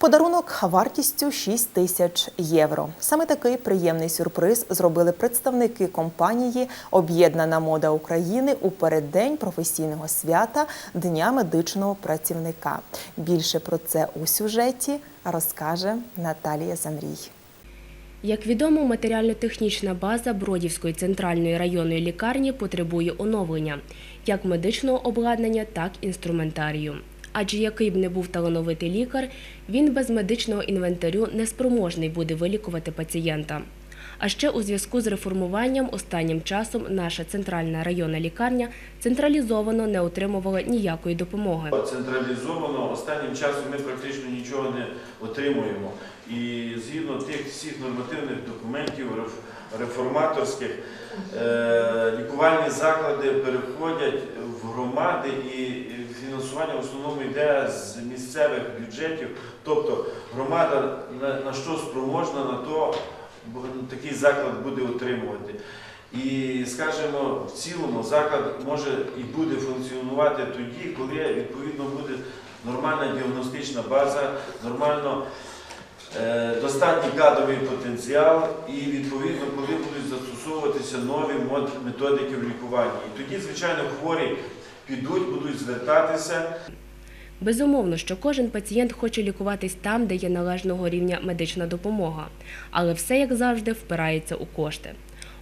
Подарунок вартістю 6 тисяч євро. Саме такий приємний сюрприз зробили представники компанії Об'єднана мода України у переддень професійного свята Дня медичного працівника. Більше про це у сюжеті розкаже Наталія Замрій. Як відомо, матеріально-технічна база Бродівської центральної районної лікарні потребує оновлення як медичного обладнання, так і інструментарію. Адже який б не був талановитий лікар, він без медичного інвентарю неспроможний буде вилікувати пацієнта. А ще у зв'язку з реформуванням останнім часом наша центральна районна лікарня централізовано не отримувала ніякої допомоги. Централізовано останнім часом ми практично нічого не отримуємо. І згідно тих всіх нормативних документів реф- реформаторських, е, лікувальні заклади переходять в громади і фінансування в основному йде з місцевих бюджетів. Тобто громада на, що спроможна, на то такий заклад буде отримувати. І скажімо, в цілому заклад може і буде функціонувати тоді, коли відповідно буде нормальна діагностична база, нормально достатній кадровий потенціал, і відповідно, коли будуть застосовуватися нові методики в лікуванні. І тоді, звичайно, хворі підуть, будуть звертатися. Безумовно, що кожен пацієнт хоче лікуватись там, де є належного рівня медична допомога, але все, як завжди, впирається у кошти.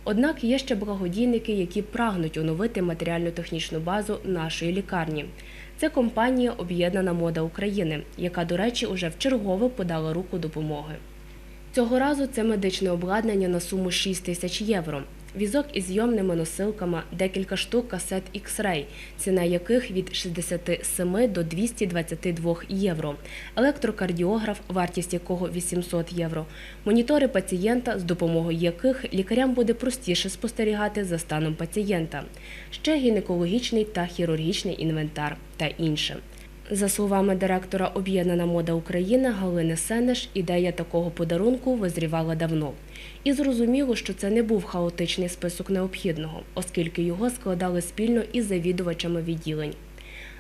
Однак є ще благодійники, які прагнуть оновити матеріально-технічну базу нашої лікарні. Це компанія Об'єднана мода України, яка, до речі, уже вчергове подала руку допомоги. Цього разу це медичне обладнання на суму 6 тисяч євро. Візок із зйомними носилками, декілька штук касет X-Ray, ціна яких від 67 до 222 євро. Електрокардіограф, вартість якого 800 євро. Монітори пацієнта, з допомогою яких лікарям буде простіше спостерігати за станом пацієнта. Ще гінекологічний та хірургічний інвентар та інше. За словами директора Об'єднана мода України Галини Сенеш, ідея такого подарунку визрівала давно. І зрозуміло, що це не був хаотичний список необхідного, оскільки його складали спільно із завідувачами відділень.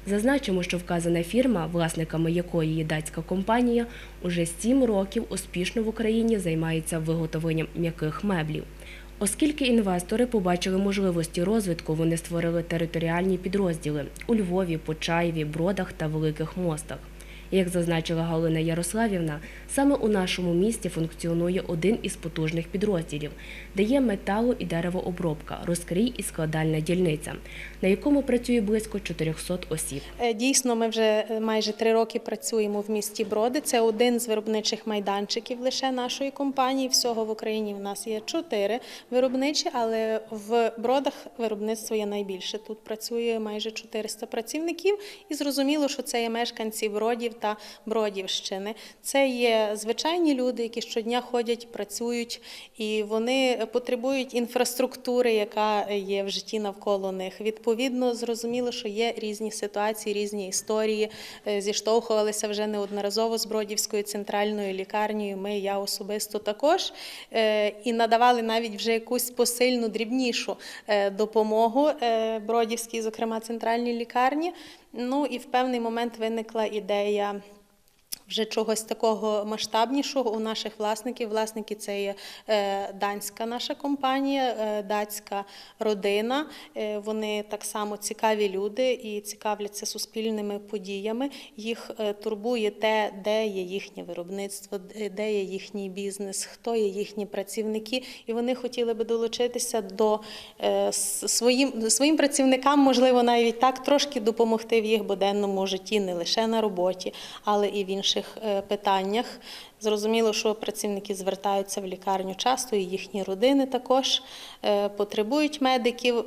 Зазначимо, що вказана фірма, власниками якої є датська компанія, уже сім років успішно в Україні займається виготовленням м'яких меблів. Оскільки інвестори побачили можливості розвитку, вони створили територіальні підрозділи у Львові, Почаєві, Бродах та Великих Мостах. Як зазначила Галина Ярославівна, саме у нашому місті функціонує один із потужних підрозділів, де є металу і деревообробка, розкрій і складальна дільниця, на якому працює близько 400 осіб. Е, Дійсно, ми вже е, майже три роки працюємо в місті Броди. Це один з виробничих майданчиків лише нашої компанії. Всього в Україні в нас є чотири виробничі, але в Бродах виробництво є найбільше. Тут працює майже 400 працівників, і зрозуміло, що це є мешканці Бродів та Бродівщини. Це є звичайні люди, які щодня ходять, працюють, і вони потребують інфраструктури, яка є в житті навколо них. Відповідно, зрозуміло, що є різні ситуації, різні історії. Е, Зіштовхувалися вже неодноразово з Бродівською центральною лікарнею. Ми, я особисто також, Е, і надавали навіть вже якусь посильну, дрібнішу е, допомогу Бродівській, зокрема центральній лікарні. Ну і в певний момент виникла ідея. um, Вже чогось такого масштабнішого у наших власників. Власники це є е, данська наша компанія, е, датська родина. Е, Вони так само цікаві люди і цікавляться суспільними подіями. Їх турбує те, де є їхнє виробництво, де- є їхній бізнес, хто є їхні працівники, і вони хотіли би долучитися до своїм своїм працівникам, можливо, навіть так трошки допомогти в їх буденному житті, не лише на роботі, але і в інших е, питаннях. Зрозуміло, що працівники звертаються в лікарню часто, і їхні родини також е, потребують медиків.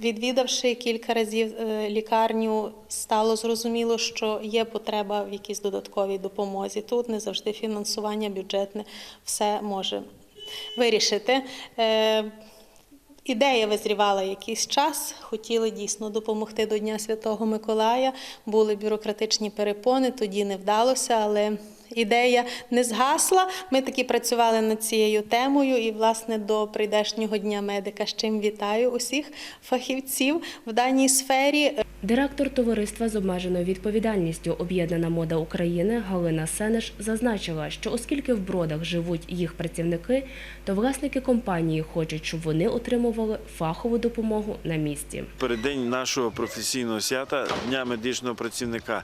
Відвідавши кілька разів е, лікарню, стало зрозуміло, що є потреба в якійсь додатковій допомозі. Тут не завжди фінансування бюджетне все може вирішити. Ідея визрівала якийсь час, хотіли дійсно допомогти до Дня Святого Миколая. Були бюрократичні перепони, тоді не вдалося, але ідея не згасла. Ми таки працювали над цією темою, і власне до прийдешнього дня медика, з чим вітаю усіх фахівців в даній сфері. Директор товариства з обмеженою відповідальністю Об'єднана мода України Галина Сенеш зазначила, що оскільки в бродах живуть їх працівники, то власники компанії хочуть, щоб вони отримували фахову допомогу на місці. Переддень нашого професійного свята Дня медичного працівника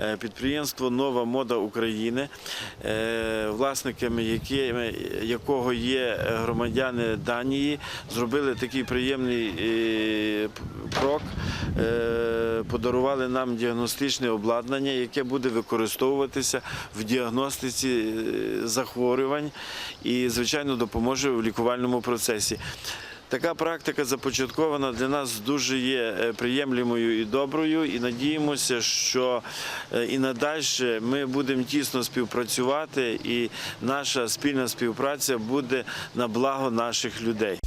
е, підприємство Нова мода України, власниками якого є громадяни Данії, зробили такий приємний е, крок. е, Подарували нам діагностичне обладнання, яке буде використовуватися в діагностиці е, захворювань і, звичайно, допоможе в лікувальному процесі. Така практика започаткована для нас дуже є приємлімою і доброю, і надіємося, що е, і надальше ми будемо тісно співпрацювати, і наша спільна співпраця буде на благо наших людей.